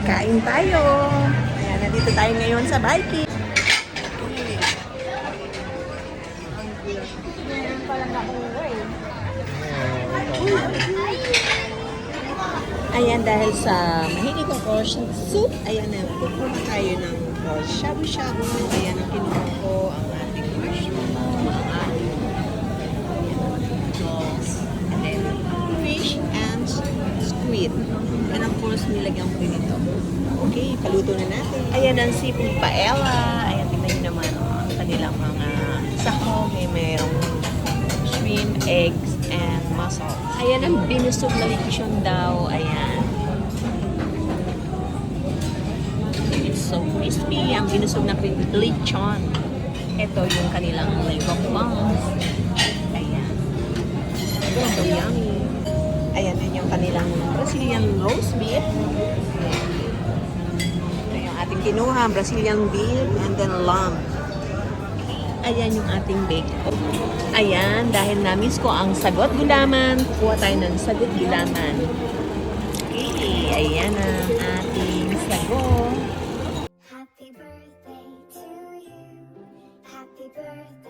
Kain tayo. Ayan, nandito tayo ngayon sa biking. Ayan, dahil sa mahilig kong pork soup, ayan na, kukuha tayo ng pork shabu-shabu. Ayan ang kinuha ko, ang ating mushroom, ang ating balls, and then fish and squid. And of course, nilagyan ko rin ito. Okay, paluto na natin. Ayan ang sipong paella. Ayan, tingnan nyo naman oh, ang kanilang mga sahog. May mayroong shrimp, eggs, and mussel. Ayan ang binusog na lechon daw. Ayan. It's so crispy. Ang binusog na lechon. Ito yung kanilang mukbangs. Ayan. So yummy. Ayan kanilang Brazilian roast beef. Ito yung ating kinuha, Brazilian beef and then lamb. Ayan yung ating bake. Ayan, dahil namiss ko ang sagot gulaman, kuha tayo ng sagot gulaman. Okay, ayan ang ating sagot. Happy birthday to you. Happy birthday.